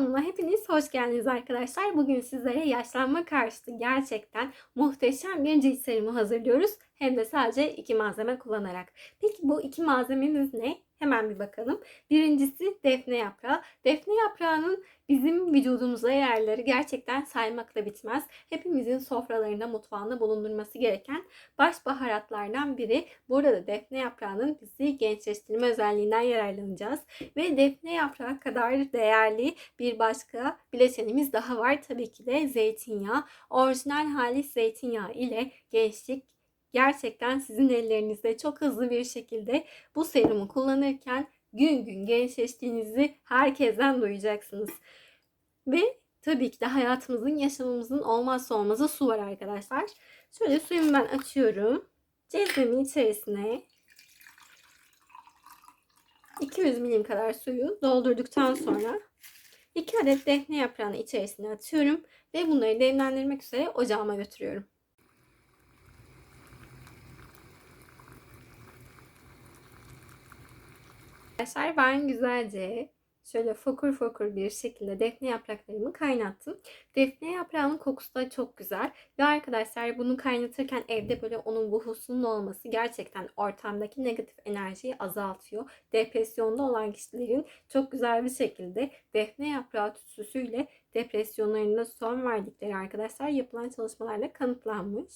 kanalıma hepiniz hoş geldiniz arkadaşlar. Bugün sizlere yaşlanma karşıtı gerçekten muhteşem bir cilt serumu hazırlıyoruz. Hem de sadece iki malzeme kullanarak. Peki bu iki malzememiz ne? Hemen bir bakalım. Birincisi defne yaprağı. Defne yaprağının bizim vücudumuza yararları gerçekten saymakla bitmez. Hepimizin sofralarında, mutfağında bulundurması gereken baş baharatlardan biri. Burada da defne yaprağının bizi gençleştirme özelliğinden yararlanacağız. Ve defne yaprağı kadar değerli bir başka bileşenimiz daha var. Tabii ki de zeytinyağı. Orijinal halis zeytinyağı ile gençlik gerçekten sizin ellerinizde çok hızlı bir şekilde bu serumu kullanırken gün gün gençleştiğinizi herkesten duyacaksınız. Ve tabii ki de hayatımızın, yaşamımızın olmazsa olmazı su var arkadaşlar. Şöyle suyumu ben açıyorum. Cezvemin içerisine 200 milim kadar suyu doldurduktan sonra 2 adet defne yaprağını içerisine atıyorum ve bunları demlendirmek üzere ocağıma götürüyorum. Arkadaşlar ben güzelce şöyle fokur fokur bir şekilde defne yapraklarımı kaynattım. Defne yaprağının kokusu da çok güzel. Ve arkadaşlar bunu kaynatırken evde böyle onun buhusunun olması gerçekten ortamdaki negatif enerjiyi azaltıyor. Depresyonda olan kişilerin çok güzel bir şekilde defne yaprağı tütsüsüyle depresyonlarına son verdikleri arkadaşlar yapılan çalışmalarla kanıtlanmış.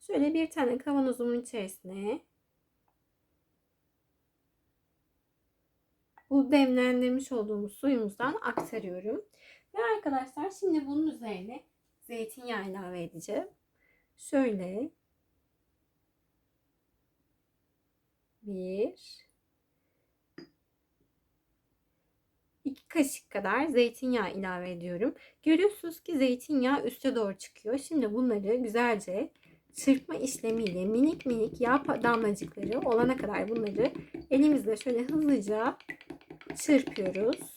Şöyle bir tane kavanozumun içerisine bu demlendirmiş olduğumuz suyumuzdan aktarıyorum. Ve arkadaşlar şimdi bunun üzerine zeytinyağı ilave edeceğim. Şöyle bir iki kaşık kadar zeytinyağı ilave ediyorum. Görüyorsunuz ki zeytinyağı üste doğru çıkıyor. Şimdi bunları güzelce çırpma işlemiyle minik minik yağ damlacıkları olana kadar bunları elimizle şöyle hızlıca çırpıyoruz.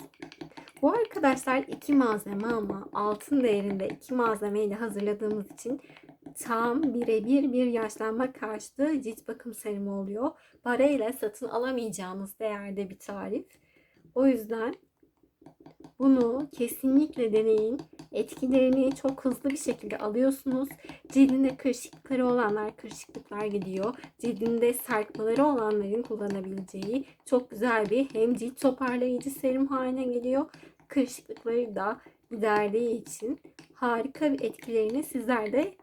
Bu arkadaşlar iki malzeme ama altın değerinde iki malzemeyle hazırladığımız için tam birebir bir yaşlanma karşıtı cilt bakım serumu oluyor. Parayla satın alamayacağımız değerde bir tarif. O yüzden bunu kesinlikle deneyin. Etkilerini çok hızlı bir şekilde alıyorsunuz. Cildinde kırışıklıkları olanlar kırışıklıklar gidiyor. Cildinde sarkmaları olanların kullanabileceği çok güzel bir hem cilt toparlayıcı serum haline geliyor. Kırışıklıkları da giderdiği için harika bir etkilerini sizler de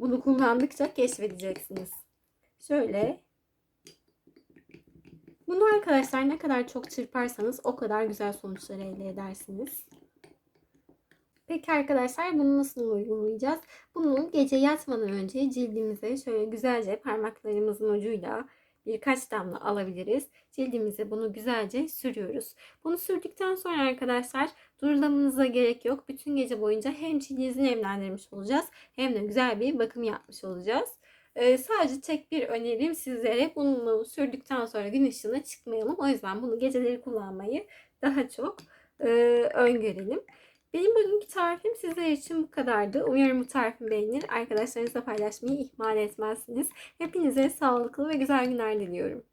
bunu kullandıkça keşfedeceksiniz. Şöyle bunu arkadaşlar ne kadar çok çırparsanız o kadar güzel sonuçlar elde edersiniz. Peki arkadaşlar bunu nasıl uygulayacağız? Bunu gece yatmadan önce cildimize şöyle güzelce parmaklarımızın ucuyla birkaç damla alabiliriz. Cildimize bunu güzelce sürüyoruz. Bunu sürdükten sonra arkadaşlar durulamanıza gerek yok. Bütün gece boyunca hem cildinizi nemlendirmiş olacağız hem de güzel bir bakım yapmış olacağız. Ee, sadece tek bir önerim sizlere bunu sürdükten sonra gün ışığına çıkmayalım. O yüzden bunu geceleri kullanmayı daha çok e, öngörelim. Benim bugünkü tarifim sizler için bu kadardı. Umarım bu tarifimi beğenir. Arkadaşlarınızla paylaşmayı ihmal etmezsiniz. Hepinize sağlıklı ve güzel günler diliyorum.